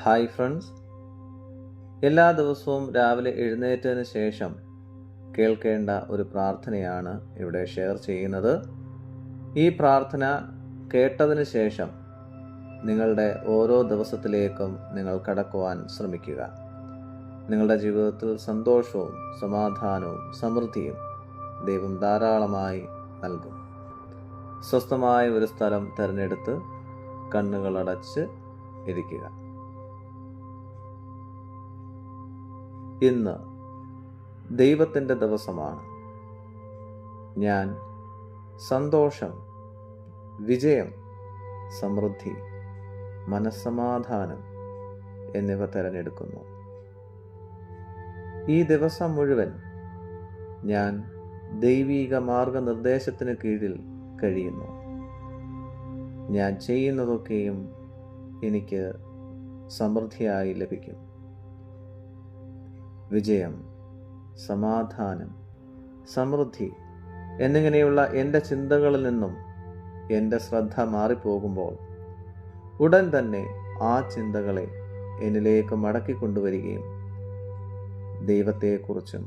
Hi friends. എല്ലാ ദിവസവും രാവിലെ എഴുന്നേറ്റതിന് ശേഷം കേൾക്കേണ്ട ഒരു പ്രാർത്ഥനയാണ് ഇവിടെ ഷെയർ ചെയ്യുന്നത്. ഈ പ്രാർത്ഥന കേട്ടതിന് ശേഷം നിങ്ങളുടെ ഓരോ ദിവസത്തിലേക്കും നിങ്ങൾ കടക്കുവാൻ ശ്രമിക്കുക. നിങ്ങളുടെ ജീവിതത്തിൽ സന്തോഷവും സമാധാനവും സമൃദ്ധിയും ദൈവം ധാരാളമായി നൽകും. സ്വസ്ഥമായ ഒരു സ്ഥലം തിരഞ്ഞെടുത്ത് കണ്ണുകളടച്ച് ഇരിക്കുക. ഇന്ന് ദൈവത്തിന്റെ ദിവസമാണ്. ഞാൻ സന്തോഷം വിജയം സമൃദ്ധി മനസ്സമാധാനം എന്നിവ തിരഞ്ഞെടുക്കുന്നു. ഈ ദിവസം മുഴുവൻ ഞാൻ ദൈവീക മാർഗനിർദ്ദേശത്തിന് കീഴിൽ കഴിയുന്നു. ഞാൻ ചെയ്യുന്നതൊക്കെയും എനിക്ക് സമൃദ്ധിയായി ലഭിക്കും. വിജയം സമാധാനം സമൃദ്ധി എന്നിങ്ങനെയുള്ള എന്റെ ചിന്തകളിൽ നിന്നും എന്റെ ശ്രദ്ധ മാറിപ്പോകുമ്പോൾ ഉടൻ തന്നെ ആ ചിന്തകളെ എന്നിലേക്ക് മടക്കി കൊണ്ടുവരികയും ദൈവത്തെക്കുറിച്ചും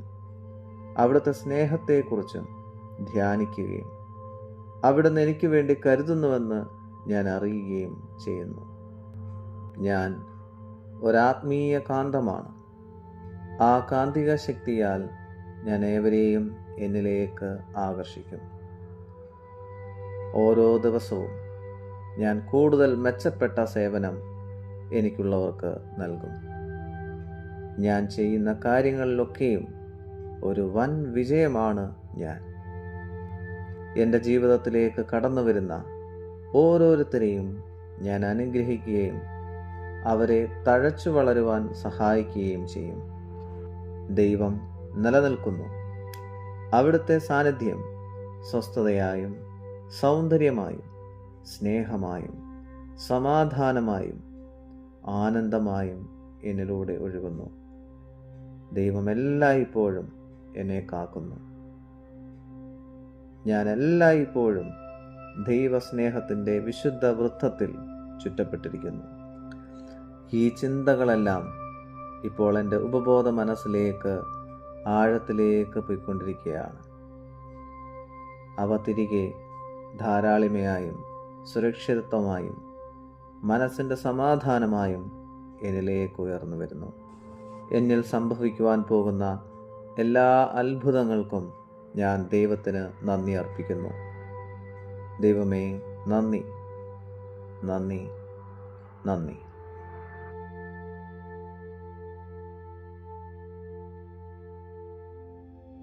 അവിടുത്തെ സ്നേഹത്തെക്കുറിച്ചും ധ്യാനിക്കുകയും അവിടുന്ന് എനിക്ക് വേണ്ടി കരുതുന്നുവെന്ന് ഞാൻ അറിയുകയും ചെയ്യുന്നു. ഞാൻ ഒരാത്മീയ കാന്തമാണ്. ആ കാന്തിക ശക്തിയാൽ ഞാൻ ഏവരെയും എന്നിലേക്ക് ആകർഷിക്കും. ഓരോ ദിവസവും ഞാൻ കൂടുതൽ മെച്ചപ്പെട്ട സേവനം എനിക്കുള്ളവർക്ക് നൽകും. ഞാൻ ചെയ്യുന്ന കാര്യങ്ങളിലൊക്കെയും ഒരു വൻ വിജയമാണ് ഞാൻ. എന്റെ ജീവിതത്തിലേക്ക് കടന്നു വരുന്ന ഓരോരുത്തരെയും ഞാൻ അനുഗ്രഹിക്കുകയും അവരെ തഴച്ചു വളരുവാൻ സഹായിക്കുകയും ചെയ്യും. ദൈവം നിലനിൽക്കുന്നു. അവിടുത്തെ സാന്നിധ്യം സ്വസ്ഥതയായും സൗന്ദര്യമായും സ്നേഹമായും സമാധാനമായും ആനന്ദമായും എന്നിലൂടെ ഒഴുകുന്നു. ദൈവം എല്ലായ്പ്പോഴും എന്നെ കാക്കുന്നു. ഞാൻ എല്ലായ്പ്പോഴും ദൈവസ്നേഹത്തിന്റെ വിശുദ്ധ വൃത്തത്തിൽ ചുറ്റപ്പെട്ടിരിക്കുന്നു. ഈ ചിന്തകളെല്ലാം ഇപ്പോൾ എന്റെ ഉപബോധ മനസ്സിലേക്ക് ആഴത്തിലേക്ക് പോയിക്കൊണ്ടിരിക്കുകയാണ്. അവ തിരികെ ധാരാളിമയായും സുരക്ഷിതത്വമായും മനസ്സിന്റെ സമാധാനമായും എന്നിലേക്ക് ഉയർന്നു വരുന്നു. എന്നിൽ സംഭവിക്കുവാൻ പോകുന്ന എല്ലാ അത്ഭുതങ്ങൾക്കും ഞാൻ ദൈവത്തിന് നന്ദി അർപ്പിക്കുന്നു. ദൈവമേ നന്ദി നന്ദി നന്ദി.